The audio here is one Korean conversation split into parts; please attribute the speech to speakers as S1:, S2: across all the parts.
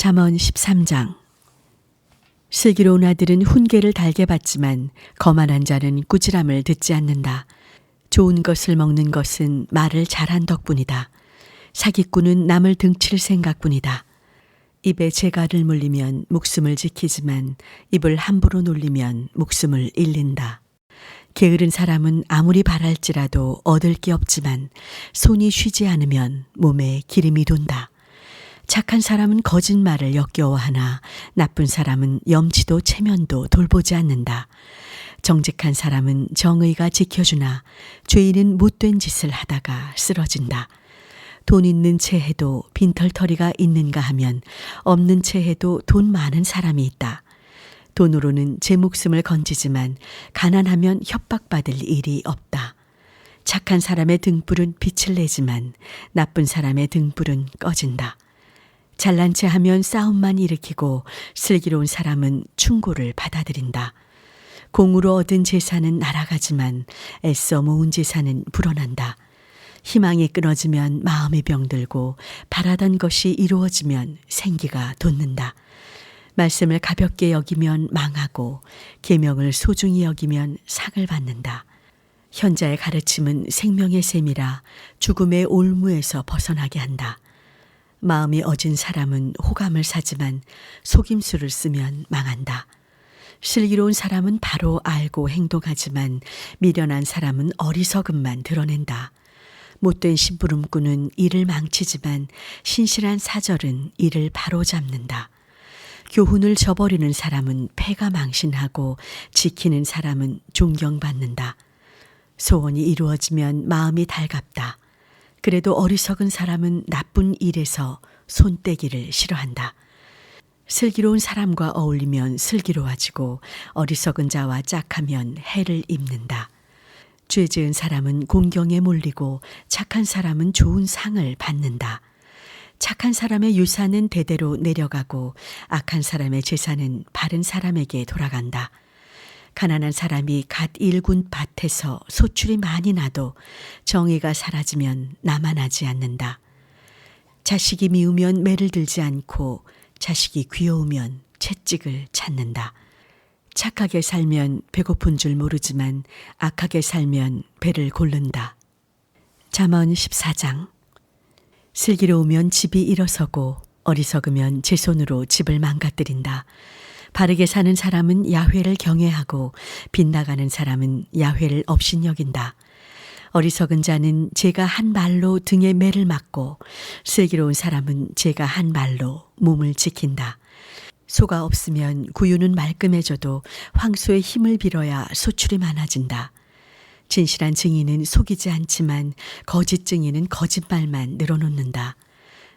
S1: 잠언 13장 슬기로운 아들은 훈계를 달게 받지만 거만한 자는 꾸지람을 듣지 않는다. 좋은 것을 먹는 것은 말을 잘한 덕분이다. 사기꾼은 남을 등칠 생각뿐이다. 입에 재갈을 물리면 목숨을 지키지만 입을 함부로 놀리면 목숨을 잃는다. 게으른 사람은 아무리 바랄지라도 얻을 게 없지만 손이 쉬지 않으면 몸에 기름이 돈다. 착한 사람은 거짓말을 역겨워하나 나쁜 사람은 염치도 체면도 돌보지 않는다. 정직한 사람은 정의가 지켜주나 죄인은 못된 짓을 하다가 쓰러진다. 돈 있는 채 해도 빈털터리가 있는가 하면 없는 채 해도 돈 많은 사람이 있다. 돈으로는 제 목숨을 건지지만 가난하면 협박받을 일이 없다. 착한 사람의 등불은 빛을 내지만 나쁜 사람의 등불은 꺼진다. 잘난 체 하면 싸움만 일으키고 슬기로운 사람은 충고를 받아들인다. 공으로 얻은 재산은 날아가지만 애써 모은 재산은 불어난다. 희망이 끊어지면 마음이 병들고 바라던 것이 이루어지면 생기가 돋는다. 말씀을 가볍게 여기면 망하고 계명을 소중히 여기면 상을 받는다. 현자의 가르침은 생명의 셈이라 죽음의 올무에서 벗어나게 한다. 마음이 어진 사람은 호감을 사지만 속임수를 쓰면 망한다. 슬기로운 사람은 바로 알고 행동하지만 미련한 사람은 어리석음만 드러낸다. 못된 심부름꾼은 일을 망치지만 신실한 사절은 일을 바로잡는다. 교훈을 저버리는 사람은 패가 망신하고 지키는 사람은 존경받는다. 소원이 이루어지면 마음이 달갑다. 그래도 어리석은 사람은 나쁜 일에서 손떼기를 싫어한다. 슬기로운 사람과 어울리면 슬기로워지고 어리석은 자와 짝하면 해를 입는다. 죄 지은 사람은 공경에 몰리고 착한 사람은 좋은 상을 받는다. 착한 사람의 유산은 대대로 내려가고 악한 사람의 재산은 바른 사람에게 돌아간다. 가난한 사람이 갓 일군 밭에서 소출이 많이 나도 정의가 사라지면 나만하지 않는다. 자식이 미우면 매를 들지 않고 자식이 귀여우면 채찍을 찾는다. 착하게 살면 배고픈 줄 모르지만 악하게 살면 배를 고른다. 잠언 14장 슬기로우면 집이 일어서고 어리석으면 제 손으로 집을 망가뜨린다. 바르게 사는 사람은 야훼를 경외하고 빗나가는 사람은 야훼를 업신여긴다. 어리석은 자는 제가 한 말로 등에 매를 맞고 슬기로운 사람은 제가 한 말로 몸을 지킨다. 소가 없으면 구유는 말끔해져도 황소의 힘을 빌어야 소출이 많아진다. 진실한 증인은 속이지 않지만 거짓 증인은 거짓말만 늘어놓는다.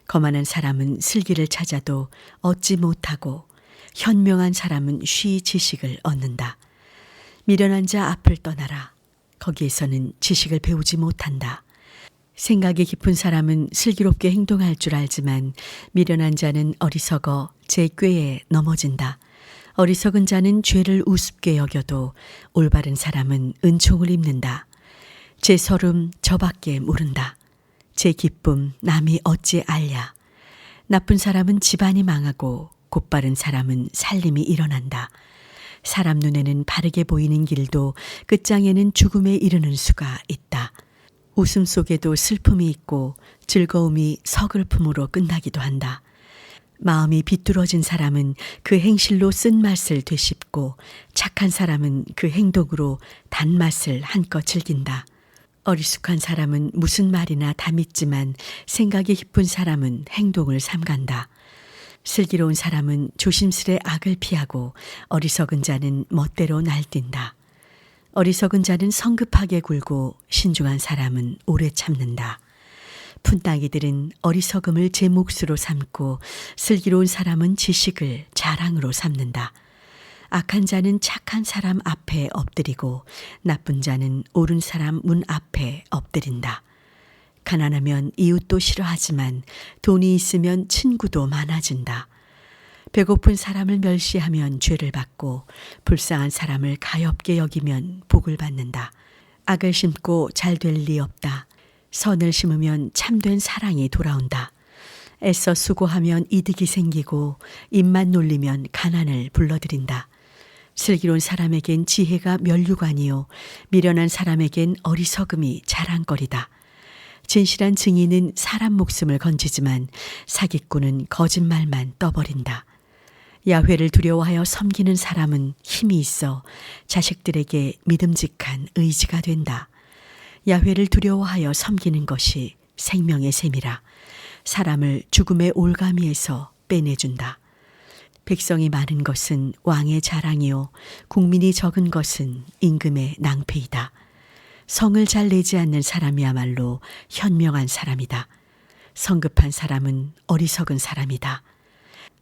S1: 거만한 사람은 슬기를 찾아도 얻지 못하고 현명한 사람은 쉬 지식을 얻는다. 미련한 자 앞을 떠나라. 거기에서는 지식을 배우지 못한다. 생각이 깊은 사람은 슬기롭게 행동할 줄 알지만 미련한 자는 어리석어 제 꾀에 넘어진다. 어리석은 자는 죄를 우습게 여겨도 올바른 사람은 은총을 입는다. 제 설움 저밖에 모른다. 제 기쁨 남이 어찌 알랴. 나쁜 사람은 집안이 망하고 곧바른 사람은 살림이 일어난다. 사람 눈에는 바르게 보이는 길도 끝장에는 죽음에 이르는 수가 있다. 웃음 속에도 슬픔이 있고 즐거움이 서글픔으로 끝나기도 한다. 마음이 비뚤어진 사람은 그 행실로 쓴맛을 되씹고 착한 사람은 그 행동으로 단맛을 한껏 즐긴다. 어리숙한 사람은 무슨 말이나 다 믿지만 생각이 깊은 사람은 행동을 삼간다. 슬기로운 사람은 조심스레 악을 피하고 어리석은 자는 멋대로 날뛴다. 어리석은 자는 성급하게 굴고 신중한 사람은 오래 참는다. 푼따기들은 어리석음을 제 몫으로 삼고 슬기로운 사람은 지식을 자랑으로 삼는다. 악한 자는 착한 사람 앞에 엎드리고 나쁜 자는 옳은 사람 문 앞에 엎드린다. 가난하면 이웃도 싫어하지만 돈이 있으면 친구도 많아진다. 배고픈 사람을 멸시하면 죄를 받고 불쌍한 사람을 가엽게 여기면 복을 받는다. 악을 심고 잘 될 리 없다. 선을 심으면 참된 사랑이 돌아온다. 애써 수고하면 이득이 생기고 입만 놀리면 가난을 불러들인다. 슬기로운 사람에겐 지혜가 면류관이요 미련한 사람에겐 어리석음이 자랑거리다. 진실한 증인은 사람 목숨을 건지지만 사기꾼은 거짓말만 떠버린다. 야훼를 두려워하여 섬기는 사람은 힘이 있어 자식들에게 믿음직한 의지가 된다. 야훼를 두려워하여 섬기는 것이 생명의 셈이라 사람을 죽음의 올가미에서 빼내준다. 백성이 많은 것은 왕의 자랑이요 국민이 적은 것은 임금의 낭패이다. 성을 잘 내지 않는 사람이야말로 현명한 사람이다. 성급한 사람은 어리석은 사람이다.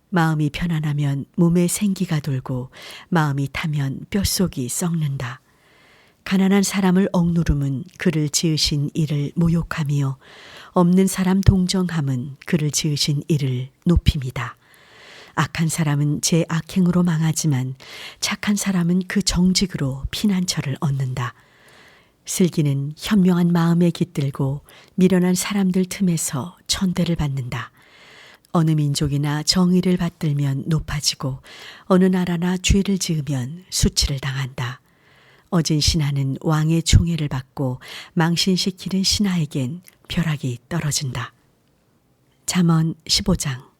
S1: 마음이 편안하면 몸에 생기가 돌고 마음이 타면 뼛속이 썩는다. 가난한 사람을 억누름은 그를 지으신 이를 모욕함이요 없는 사람 동정함은 그를 지으신 이를 높임이다. 악한 사람은 제 악행으로 망하지만 착한 사람은 그 정직으로 피난처를 얻는다. 슬기는 현명한 마음에 깃들고 미련한 사람들 틈에서 천대를 받는다. 어느 민족이나 정의를 받들면 높아지고 어느 나라나 죄를 지으면 수치를 당한다. 어진 신하는 왕의 총애를 받고 망신시키는 신하에겐 벼락이 떨어진다. 잠언 15장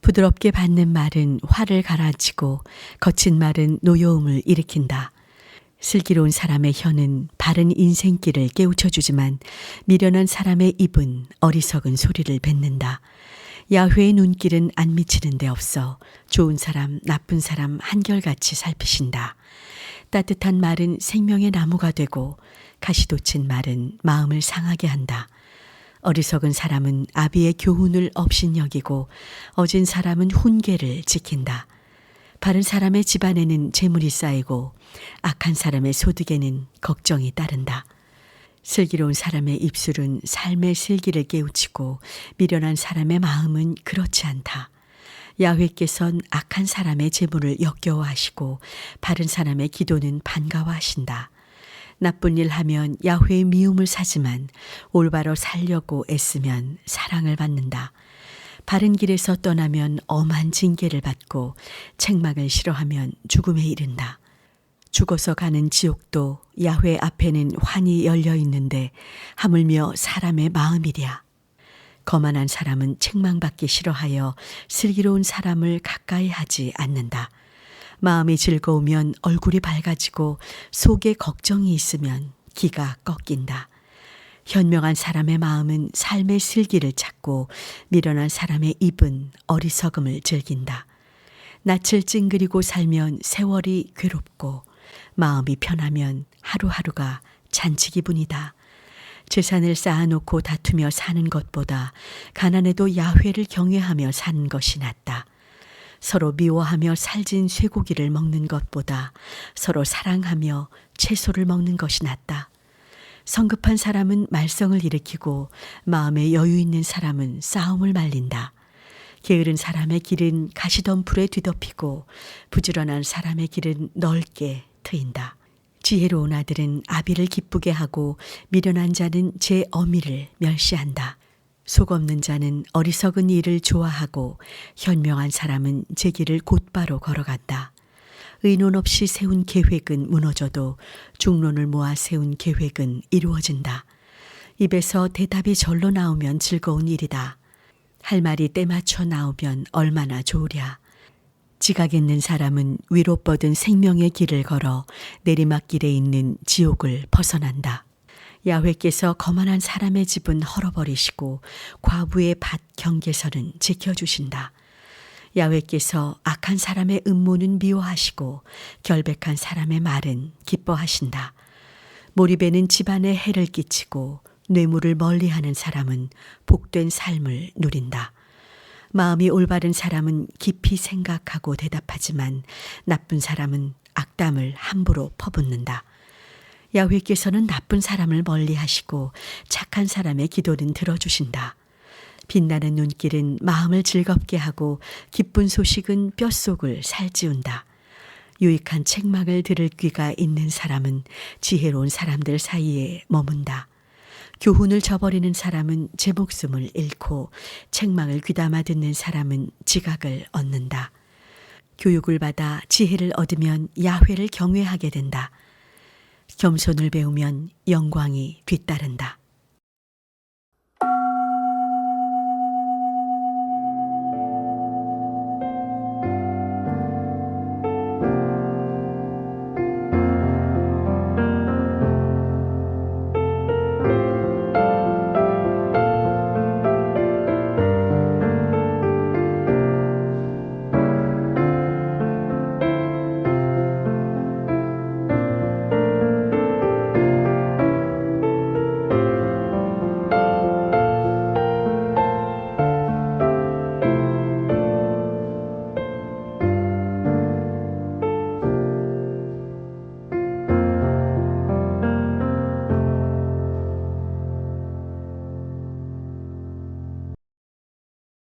S1: 부드럽게 받는 말은 화를 가라앉히고 거친 말은 노여움을 일으킨다. 슬기로운 사람의 혀는 바른 인생길을 깨우쳐 주지만 미련한 사람의 입은 어리석은 소리를 뱉는다. 야훼의 눈길은 안 미치는 데 없어 좋은 사람, 나쁜 사람 한결같이 살피신다. 따뜻한 말은 생명의 나무가 되고 가시돋친 말은 마음을 상하게 한다. 어리석은 사람은 아비의 교훈을 업신여기고 어진 사람은 훈계를 지킨다. 바른 사람의 집안에는 재물이 쌓이고 악한 사람의 소득에는 걱정이 따른다. 슬기로운 사람의 입술은 삶의 슬기를 깨우치고 미련한 사람의 마음은 그렇지 않다. 야훼께선 악한 사람의 재물을 역겨워하시고 바른 사람의 기도는 반가워하신다. 나쁜 일 하면 야훼의 미움을 사지만 올바로 살려고 애쓰면 사랑을 받는다. 바른 길에서 떠나면 엄한 징계를 받고 책망을 싫어하면 죽음에 이른다. 죽어서 가는 지옥도 야훼 앞에는 환히 열려 있는데 하물며 사람의 마음이랴. 거만한 사람은 책망받기 싫어하여 슬기로운 사람을 가까이 하지 않는다. 마음이 즐거우면 얼굴이 밝아지고 속에 걱정이 있으면 기가 꺾인다. 현명한 사람의 마음은 삶의 슬기를 찾고 미련한 사람의 입은 어리석음을 즐긴다. 낯을 찡그리고 살면 세월이 괴롭고 마음이 편하면 하루하루가 잔치 기분이다. 재산을 쌓아놓고 다투며 사는 것보다 가난해도 야훼를 경외하며 사는 것이 낫다. 서로 미워하며 살진 쇠고기를 먹는 것보다 서로 사랑하며 채소를 먹는 것이 낫다. 성급한 사람은 말썽을 일으키고 마음에 여유 있는 사람은 싸움을 말린다. 게으른 사람의 길은 가시덤불에 뒤덮이고 부지런한 사람의 길은 넓게 트인다. 지혜로운 아들은 아비를 기쁘게 하고 미련한 자는 제 어미를 멸시한다. 속 없는 자는 어리석은 일을 좋아하고 현명한 사람은 제 길을 곧바로 걸어간다. 의논 없이 세운 계획은 무너져도 중론을 모아 세운 계획은 이루어진다. 입에서 대답이 절로 나오면 즐거운 일이다. 할 말이 때맞춰 나오면 얼마나 좋으랴. 지각 있는 사람은 위로 뻗은 생명의 길을 걸어 내리막길에 있는 지옥을 벗어난다. 야훼께서 거만한 사람의 집은 헐어버리시고 과부의 밭 경계선은 지켜주신다. 야훼께서 악한 사람의 음모는 미워하시고 결백한 사람의 말은 기뻐하신다. 몰입에는 집안에 해를 끼치고 뇌물을 멀리하는 사람은 복된 삶을 누린다. 마음이 올바른 사람은 깊이 생각하고 대답하지만 나쁜 사람은 악담을 함부로 퍼붓는다. 야훼께서는 나쁜 사람을 멀리 하시고 착한 사람의 기도는 들어주신다. 빛나는 눈길은 마음을 즐겁게 하고 기쁜 소식은 뼛속을 살찌운다. 유익한 책망을 들을 귀가 있는 사람은 지혜로운 사람들 사이에 머문다. 교훈을 저버리는 사람은 제 목숨을 잃고 책망을 귀담아 듣는 사람은 지각을 얻는다. 교육을 받아 지혜를 얻으면 야훼를 경외하게 된다. 겸손을 배우면 영광이 뒤따른다.